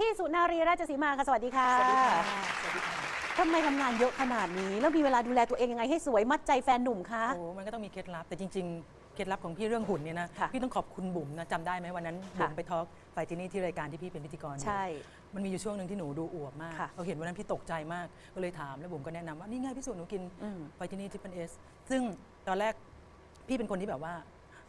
พี่สุนารีราชสีมาค่ะสวัสดีค่ะสวัสดีค่ะสวัสดีค่ะทำไมทำงานเยอะขนาดนี้ แล้วมีเวลาดูแลตัวเองยังไงให้สวยมัดใจแฟนหนุ่มคะ โอ้มันก็ต้องมีเคล็ดลับแต่จริง ๆ เคล็ดลับของพี่เรื่องหุ่นเนี่ยนะค่ะพี่ต้องขอบคุณบุ๋มนะจำได้ไหมวันนั้นค่ะบุ๋มไปทอล์กไฟจินี่ที่รายการที่พี่เป็นพิธีกรอยู่ใช่มันมีอยู่ช่วงหนึ่งที่หนูดูอวบมากค่ะเราเห็นวันนั้นพี่ตกใจมากก็เลยถามแล้วบุ๋มก็แนะนำว่านี่ไงพี่สุหนูกินอืม ไฟจินี่ทิปเปิลเอสซึ่งตอนแรกพี่เป็นคนที่แบบว่า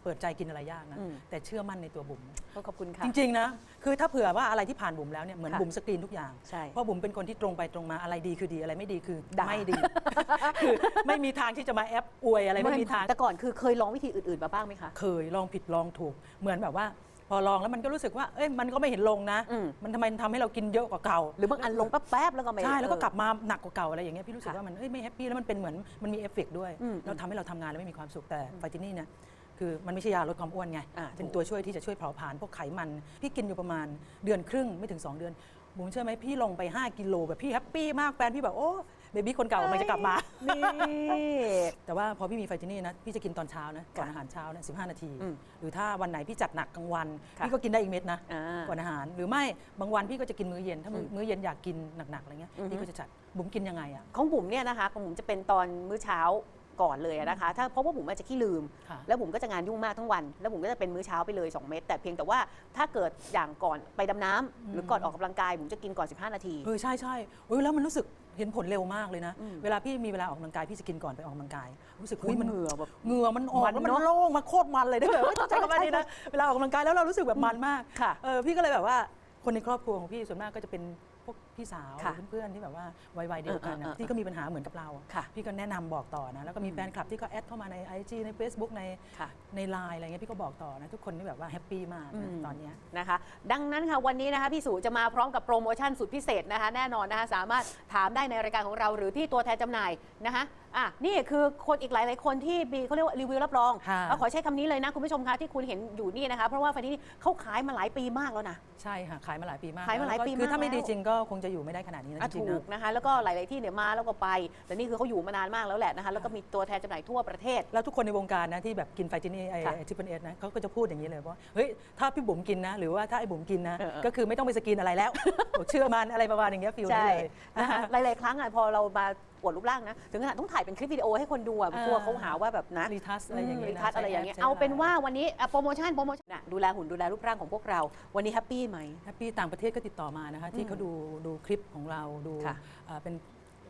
เปิดใจกินอะไรยากนะอืมแต่เชื่อมั่นในตัวบุ๋มก็ขอบคุณค่ะ จริง ๆ นะ คือถ้าเผื่อว่าอะไรที่ผ่านบุ๋มแล้วเนี่ยเหมือนค่ะบุ๋มสกรีนทุกอย่าง ใช่เพราะบุ๋มเป็นคนที่ตรงไปตรงมาอะไรดีคือดีอะไรไม่ดีคือด่า ไม่ดี คือไม่มีทางที่จะมาแอปอวยอะไรไม่มีทาง แต่ก่อนคือเคยลองวิธีอื่นๆมาบ้างไหมคะ เคยลองผิดลองถูก เหมือนแบบว่า พอลองแล้วมันก็รู้สึกว่า เอ้ยมันก็ไม่เห็นลงนะ อืม มันทำไมทำให้เรากินเยอะกว่าเก่าหรือบางอันลงแป๊บๆแล้วก็ไม่ ใช่แล้วก็เออกลับมาหนักกว่าเก่าอะไรอย่างเงี้ยพี่รู้สึกค่ะว่ามันเอ้ยไม่แฮปปี้แล้วมันเป็นเหมือนมันมีเอฟเฟกต์ด้วยอืม แล้วทำให้เราทำงานแล้วไม่มีความสุขแต่ไฟตินี่เนี่ย คือมันไม่ใช่ยาลดความอ้วนไงอ่าเป็นถูกตัวช่วยที่จะช่วยเผาผลาญพวกไขมัน พี่กินอยู่ประมาณเดือนครึ่งไม่ถึง 2 เดือนบุ๋มเชื่อไหมพี่ลงไป 5 กิโลแบบพี่แฮปปี้มากแฟนพี่แบบโอ้เบบี้คนเก่ามันจะกลับมานี่แต่ว่าพอพี่มีไฟจินี่นะ พี่จะกินตอนเช้านะ ก่อนค่ะอาหารเช้านะ15นาทีอืมหรือถ้าวันไหนพี่จัดหนักกลางวันค่ะพี่ก็กินได้อีกเม็ดนะอ่าก่อนอาหาร หรือไม่ บางวันพี่ก็จะกินมื้อเย็น ถ้ามื้ออืมมื้อเย็นอยากกินหนักๆอะไรเงี้ยอือฮึพี่ก็จะจัด บุ๋มกินยังไงอะ ของบุ๋มเนี่ยนะคะ ของบุ๋มจะเป็นตอนมื้อเช้า ก่อนเลยอะนะคะ ถ้าเพราะว่าบุ๋มอาจจะขี้ลืมค่ะแล้วบุ๋มก็จะงานยุ่งมากทั้งวัน แล้วบุ๋มก็จะเป็นมื้อเช้าไปเลย 2 เม็ดแต่เพียงแต่ว่าถ้าเกิดอย่างก่อนไปดำน้ำหรือก่อนออกกำลังกายบุ๋มจะกินก่อน 15 นาทีเออใช่ใช่โอ้ยแล้วมันรู้สึกเห็นผลเร็วมากเลยนะอืมเวลาพี่มีเวลาออกกำลังกายพี่จะกินก่อนไปออกกำลังกาย รู้สึกอุ๊เฮ้ยยมันเหงื่อแบบเหงื่อมันออกมันแล้วมันเนอะโล่งมาโคตรมันเลยได้เลยต้องใช้คำว่านี้นะเวลาออกกำลังกายแล้วเรารู้สึกแบบมันมากค่ะเออพี่ก็เลยแบบว่าคนในครอบครัวของพี่ส่วนมากก็จะเป็นพวก พี่สาวค่ะเพื่อนๆที่แบบว่าวัยๆเดียวกันเออนะเออเออที่ก็มีปัญหาเหมือนกับเราอะค่ะพี่ก็แนะนำบอกต่อนะแล้วก็มีแฟนคลับที่ก็แอดเข้ามาใน IG ใน Facebook ในค่ะ ในไลน์อะไรเงี้ยพี่ก็บอกต่อนะทุกคนที่แบบว่าแฮปปี้มากนะอืมตอนเนี้ย นะคะ ดังนั้นค่ะวันนี้นะคะพี่สุจะมาพร้อมกับโปรโมชั่นสุดพิเศษนะคะแน่นอนนะคะสามารถถามได้ในรายการของเราหรือที่ตัวแทนจำหน่ายนะคะอะนี่คือคนอีกหลาย ๆ คนที่มีเขาเรียกว่ารีวิวรับรองค่ะเอาขอใช้คำนี้เลยนะคุณผู้ชมคะที่คุณเห็นอยู่นี่นะคะ เพราะว่าไฟนี้เขาขายมาหลายปีมากแล้วนะ ใช่ค่ะขายมาหลายปีมากขายมาหลายแล้วก็ปีคือถ้าากไม่ดีแล้วจริงก็คงจะอยู่ไม่ได้ขนาดนี้นะอะจริงถูๆกนะนะคะ แล้วก็หลาย ๆ ที่เนี่ยมาแล้วก็ไป แต่นี่คือเขาอยู่มานานมากแล้วแหละนะคะ แล้วก็มีตัวแทนจำหน่ายทั่วประเทศ แล้วทุกคนในวงการนะที่แบบกินไฟจินี่ไอ้ค่ะทิปเปิลเอสนะเขาก็จะพูดอย่างนี้เลยว่าเฮ้ยถ้าพี่บุ๋มกินนะ หรือว่าถ้าไอ้บุ๋มกินนะ เออเออ ก็คือไม่ต้องไปสกินอะไรแล้วเชื่อมันอะไรประมาณอย่างเงี้ยฟิลนี้ใช่เลยนะคะหลาย ๆ ครั้งอะพอเรามาอ วดรูปร่างนะ ถึงขนาดต้องถ่ายเป็นคลิปวิดีโอให้คนดูอะอ่ากลัวเขาหาว่าแบบนะรีทัสอะไรอย่างเงี้ยรีนะทัชอะไรอย่างเงี้ยใช้เอาเป็นใช้ว่าวันนี้อะโปรโมชั่นโปรโมชั่นน่ะดูแลหุ่นดูแลรูปร่างของพวกเรา วันนี้แฮปปี้ไหมแฮปปี้ต่างประเทศก็ติดต่อมานะคะอืที่มเขาดูดูคลิปของเราดูค่ะอ่าเป็น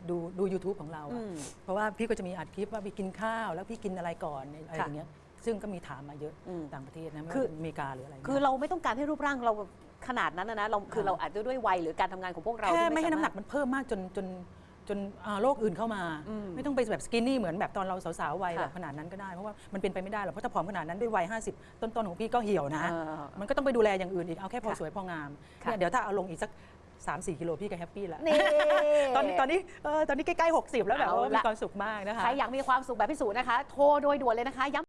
ดูดู YouTube ของเราอือะมเพราะว่าพี่ก็จะมีอัดคลิปว่าพี่กินข้าว แล้วพี่กินอะไรก่อนอะไรค่ะอย่างเงี้ยซึ่งก็มีถามมาเยอะอืมต่างประเทศนะไม่คือว่าจะอเมริกาหรืออะไรงี้ยคือเราไม่ต้องการให้รูปร่างเราขนาดนั้นนะนะเราคือค่ะเราอาจจะด้วยวัยหรือการทำงานของพวกเราแค่ที่ไม่ให้น้ำหนักสาารถมันเพิ่มมากจนจน จนอ่าโรคอื่นเข้ามาอืมไม่ต้องไปแบบสกินนี่เหมือนแบบตอนเราสาวๆวัยค่ะแบบขนาดนั้นก็ได้ เพราะว่ามันเป็นไปไม่ได้หรอกเพราะถ้าผอมขนาดนั้นด้วยวัย50 ต้นๆของพี่ก็เหี่ยวนะ เออมันก็ต้องไปดูแลอย่างอื่นอีกเอาแค่พอค่ะสวยพองามค่ะ เนี่ยเดี๋ยวถ้าเอาลงอีกสัก 3-4 กิโลพี่ก็แฮปปี้แล้วนี่ ตอนนี้ตอนนี้เออตอนนี้ใกล้ๆ60 แล้วแบบเอาว่ามีละ ความสุขมากนะคะ ใครอยากมีความสุขแบบพี่สูนะคะ โทรโดยด่วนเลยนะคะย้ำ